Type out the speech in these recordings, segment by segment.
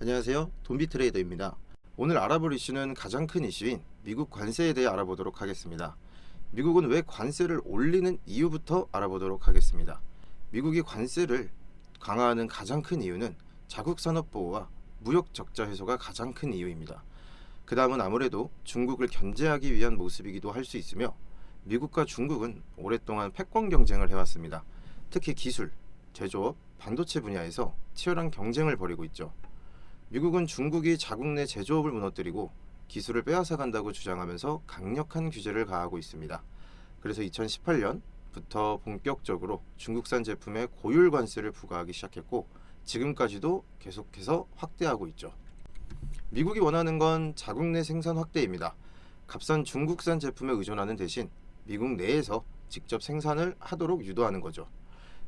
안녕하세요. 돈비 트레이더입니다. 오늘 알아볼 이슈는 가장 큰 이슈인 미국 관세에 대해 알아보도록 하겠습니다. 미국은 왜 관세를 올리는 이유부터 알아보도록 하겠습니다. 미국이 관세를 강화하는 가장 큰 이유는 자국 산업 보호와 무역 적자 해소가 가장 큰 이유입니다. 그 다음은 아무래도 중국을 견제하기 위한 모습이기도 할 수 있으며 미국과 중국은 오랫동안 패권 경쟁을 해왔습니다. 특히 기술, 제조업, 반도체 분야에서 치열한 경쟁을 벌이고 있죠. 미국은 중국이 자국 내 제조업을 무너뜨리고 기술을 빼앗아 간다고 주장하면서 강력한 규제를 가하고 있습니다. 그래서 2018년부터 본격적으로 중국산 제품에 고율 관세를 부과하기 시작했고 지금까지도 계속해서 확대하고 있죠. 미국이 원하는 건 자국 내 생산 확대입니다. 값싼 중국산 제품에 의존하는 대신 미국 내에서 직접 생산을 하도록 유도하는 거죠.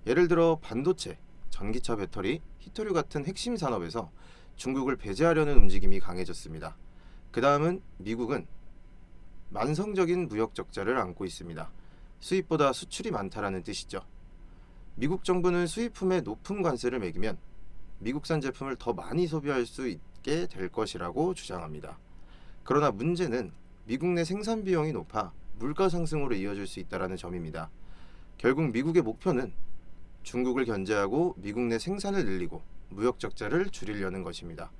예를 들어 반도체, 전기차 배터리, 히토류 같은 핵심 산업에서 중국을 배제하려는 움직임이 강해졌습니다. 그 다음은 미국은 만성적인 무역 적자를 안고 있습니다. 수입보다 수출이 많다라는 뜻이죠. 미국 정부는 수입품에 높은 관세를 매기면 미국산 제품을 더 많이 소비할 수 있게 될 것이라고 주장합니다. 그러나 문제는 미국 내 생산 비용이 높아 물가 상승으로 이어질 수 있다라는 점입니다. 결국 미국의 목표는 중국을 견제하고 미국 내 생산을 늘리고 무역 적자를 줄이려는 것입니다.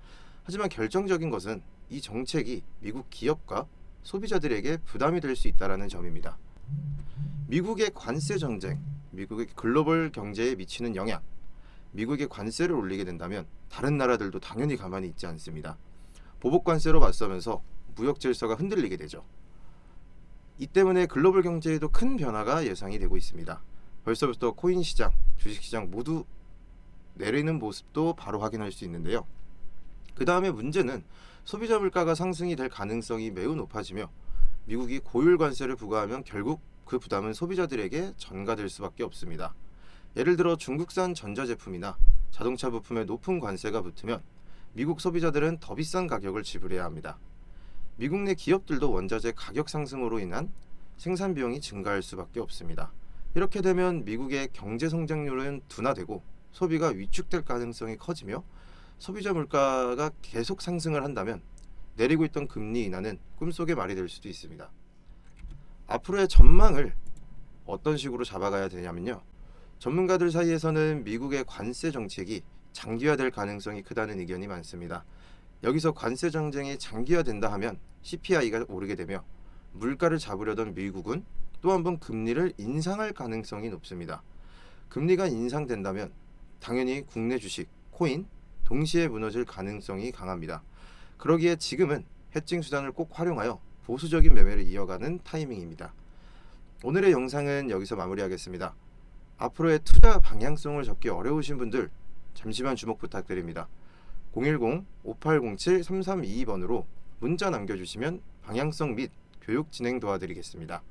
하지만 결정적인 것은 이 정책이 미국 기업과 소비자들에게 부담이 될 수 있다라는 점입니다. 미국의 관세 정쟁, 미국의 글로벌 경제에 미치는 영향, 미국의 관세를 올리게 된다면 다른 나라들도 당연히 가만히 있지 않습니다. 보복 관세로 맞서면서 무역 질서가 흔들리게 되죠. 이 때문에 글로벌 경제에도 큰 변화가 예상이 되고 있습니다. 벌써부터 코인 시장, 주식 시장 모두 내리는 모습도 바로 확인할 수 있는데요. 그 다음에 문제는 소비자 물가가 상승이 될 가능성이 매우 높아지며 미국이 고율 관세를 부과하면 결국 그 부담은 소비자들에게 전가될 수밖에 없습니다. 예를 들어 중국산 전자제품이나 자동차 부품에 높은 관세가 붙으면 미국 소비자들은 더 비싼 가격을 지불해야 합니다. 미국 내 기업들도 원자재 가격 상승으로 인한 생산 비용이 증가할 수밖에 없습니다. 이렇게 되면 미국의 경제 성장률은 둔화되고 소비가 위축될 가능성이 커지며 소비자 물가가 계속 상승을 한다면 내리고 있던 금리 인하는 꿈속의 말이 될 수도 있습니다. 앞으로의 전망을 어떤 식으로 잡아가야 되냐면요. 전문가들 사이에서는 미국의 관세 정책이 장기화될 가능성이 크다는 의견이 많습니다. 여기서 관세 정쟁이 장기화된다 하면 CPI가 오르게 되며 물가를 잡으려던 미국은 또 한 번 금리를 인상할 가능성이 높습니다. 금리가 인상된다면 당연히 국내 주식, 코인 동시에 무너질 가능성이 강합니다. 그러기에 지금은 해칭 수단을 꼭 활용하여 보수적인 매매를 이어가는 타이밍입니다. 오늘의 영상은 여기서 마무리하겠습니다. 앞으로의 투자 방향성을 잡기 어려우신 분들 잠시만 주목 부탁드립니다. 010-5807-3322번으로 문자 남겨주시면 방향성 및 교육 진행 도와드리겠습니다.